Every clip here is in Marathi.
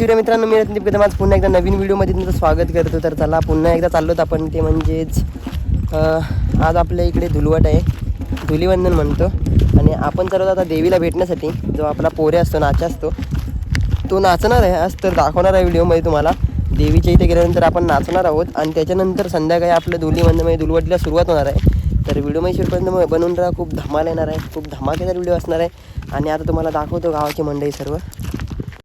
शिवरे मित्रांनो मी रत्नदीप कदम आज पुन्हा एकदा नवीन व्हिडिओमध्ये तुमचं स्वागत करतो. तर चला पुन्हा एकदा चाललोत आपण ते म्हणजेच आज आपल्या इकडे धुलवट आहे. धुलीवंदन म्हणतो. आणि आपण चालवत आता देवीला भेटण्यासाठी. जो आपला पोरे असतो नाचा असतो तो नाचणार आहे. आज तर दाखवणार आहे व्हिडिओमध्ये तुम्हाला. देवीच्या इथे गेल्यानंतर आपण नाचणार आहोत. आणि त्याच्यानंतर संध्याकाळी आपलं धुलीवंदनमध्ये म्हणजे धुलवटीला सुरुवात होणार आहे. तर व्हिडिओमध्ये शेवटपर्यंत बनवून राहा. खूप धमाल येणार आहे. खूप धमाकेदार व्हिडिओ असणार आहे. आणि आता तुम्हाला दाखवतो गावाची मंडई सर्व.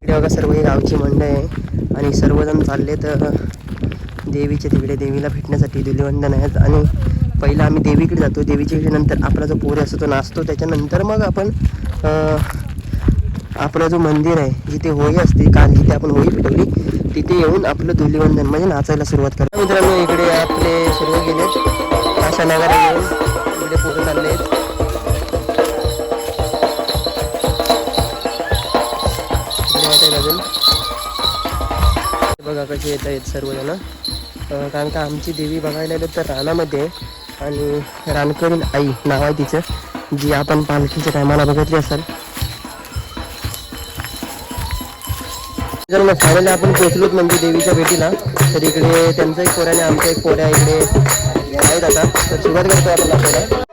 इकडे बघा सर्व ही गावची मंडळ आहे. आणि सर्वजण चालले तर देवीच्या तिकडे देवीला भेटण्यासाठी धुलीवंदन आहेत. आणि पहिला आम्ही देवीकडे जातो. देवीच्या इकडे नंतर आपला जो पोरे असतो तो नाचतो. त्याच्यानंतर मग आपण आपलं जो मंदिर आहे जिथे होळी असते काल जिथे आपण होळी पेटवली तिथे येऊन आपलं धुलीवंदन म्हणजे नाचायला सुरुवात करतो. मित्रांनो इकडे आपले सर्व गेलेत. आशा नगर येऊन इकडे पोरं चालले आहेत. येत आहेत अजून बघा कसे येत आहेत सर्वजण. कारण का आमची देवी बघायला गेलो तर रानामध्ये आणि रानकरीण आई नाव आहे तिचं जी आपण पालखीच्या टायमाला बघितली असाल. जर मग फायनली आपण पोचलोत म्हणजे देवीच्या भेटीला तर इकडे त्यांचा एक पोऱ्या आणि आमचा एक पोऱ्या इकडे आहेत आता. तर सुरुवात करतो आपण आपल्याला.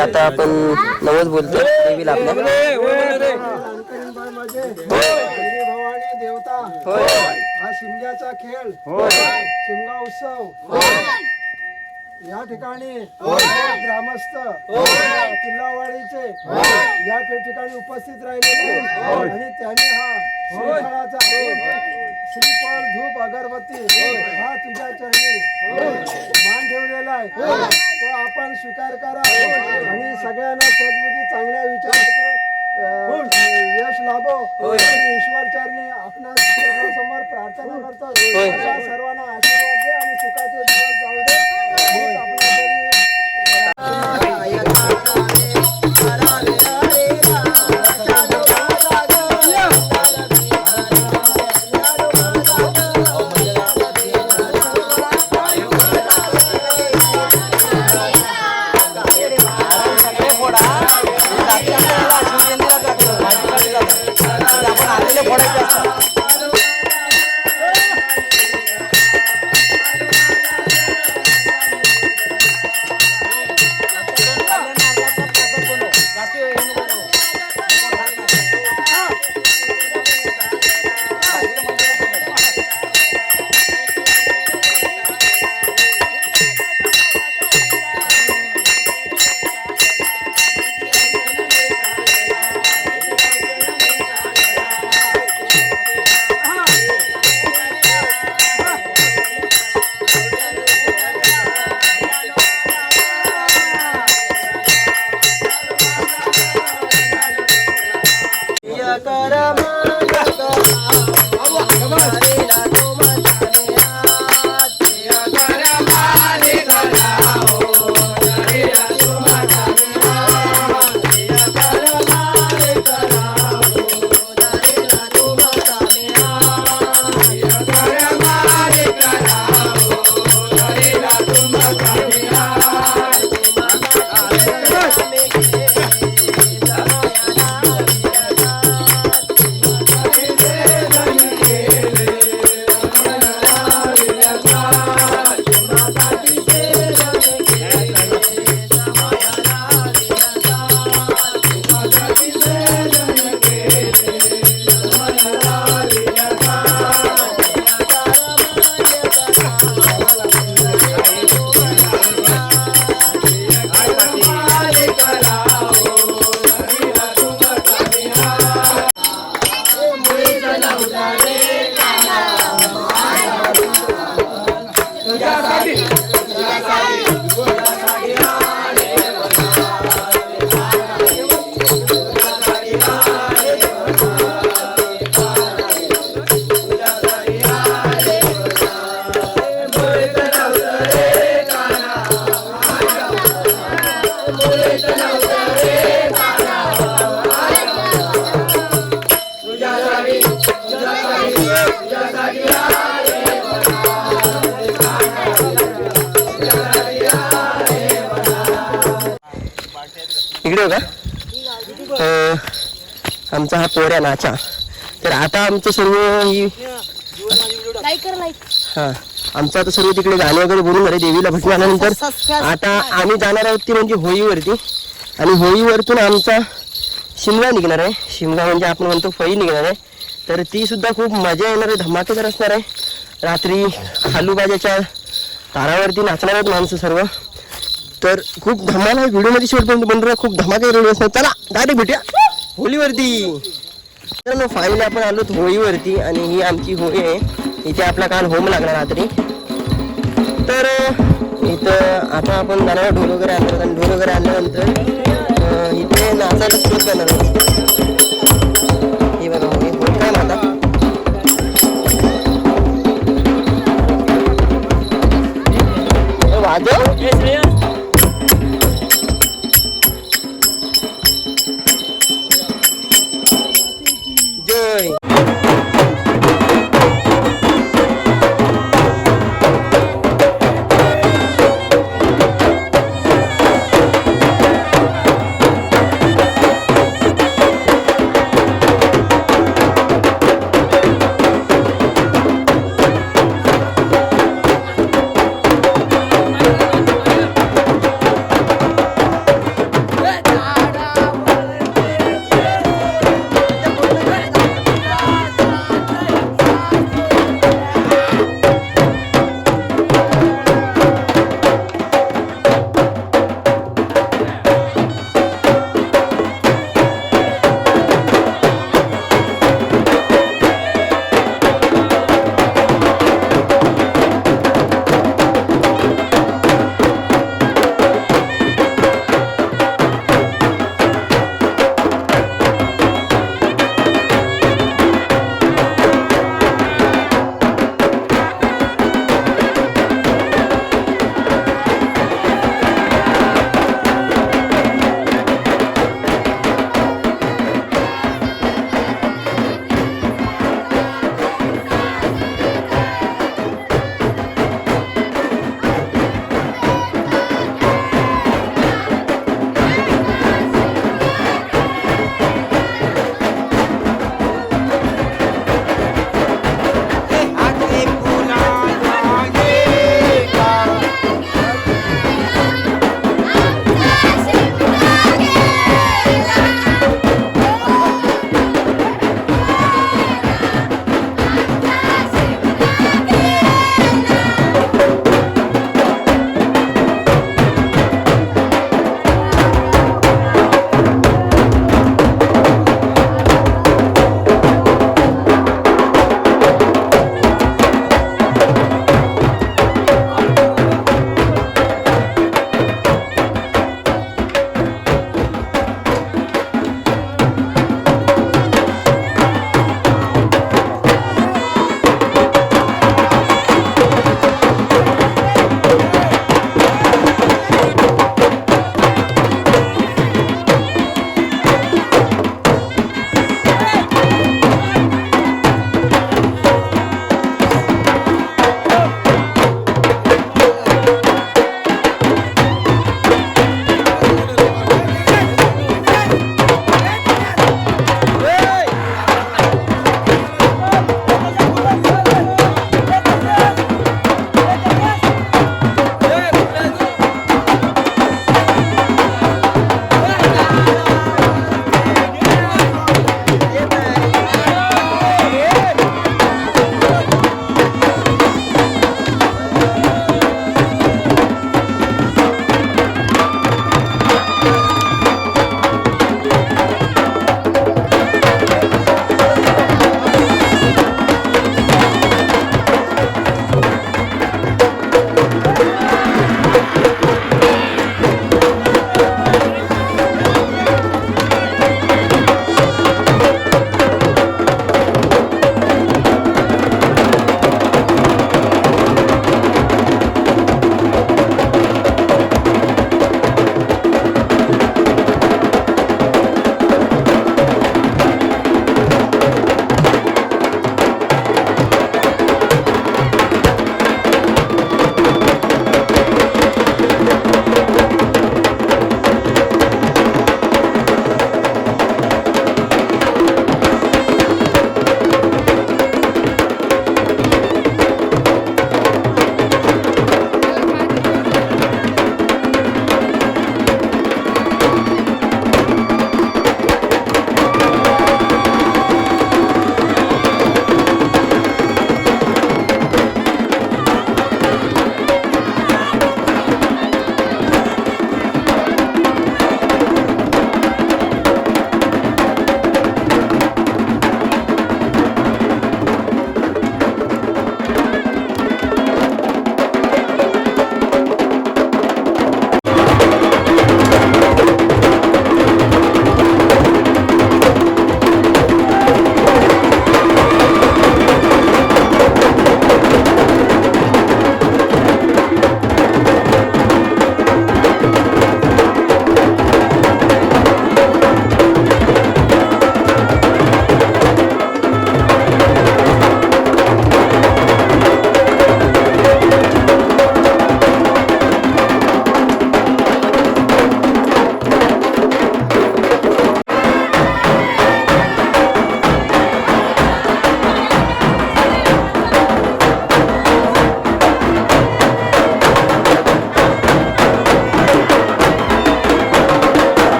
आता आपण नवस बोलतो देवीला आपल्या देवी भवानी देवता होय. हा शिमग्याचा खेळ. शिमगा उत्सव. या ठिकाणी ग्रामस्थ किल्लावाडीचे या ठिकाणी उपस्थित राहिलेले आणि त्यांनी हा श्रीफळाचा श्रीफळ धूप अगरबत्ती. हा तुझ्या चरणी. मान ठेवलेला आहे. तो आपण स्वीकार करा. आणि सगळ्यांना सद्बुद्धी चांगल्या विचाराचे अं, यश लाभो. ईश्वर चरणी आपल्यासमोर प्रार्थना करतो. सर्वांना आशीर्वाद दे आणि सुखाचे दिवस जाऊ दे. आपल्या Yeah. हो का? अं, आमचा हा पोऱ्या नाचा तर आता आमचं सर्व हा आमचं आता सर्व तिकडे गाणे वगैरे बोलून झाले देवीला भटून आल्यानंतर. आता आम्ही जाणार आहोत ती म्हणजे होळीवरती. आणि होळीवरतून आमचा शिमगा निघणार आहे. शिमगा म्हणजे आपण म्हणतो फळी निघणार आहे. तर ती सुद्धा खूप मजा येणार आहे धमाकेदार असणार आहे. रात्री खालूबाजाच्या तारावरती नाचणार आहेत माणसं सर्व. तर खूप धमाल आहे. व्हिडिओमध्ये शेवटपर्यंत राहा खूप धमाकेदार व्हिडिओ हो, असणार चला. डायरेक्ट भेटूया. होळीवरती. तर मग फायनली आपण आलो होळीवरती आणि ही आमची होळी आहे. इथे आपला काल होम लागला रात्री. तर इथं आता आपण जाणार ढोल वगैरे आणणार आणि ढोल वगैरे आणल्यानंतर इथे नाचायला सुरू करणार हे बघा होळी होळी काय म्हणतात वाजव.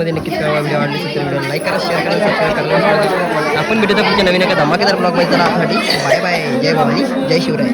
मध्ये नक्कीच कळवा व्हिडिओ आवडले असेल तर व्हिडिओ लाईक करा शेअर करा सबस्क्राईब करा. आपण भेटू पुढच्या नवीन एका धमाकेदार ब्लॉगमध्ये चला आपल्यासाठी बाय बाय जय भवानी. जय शिवराय.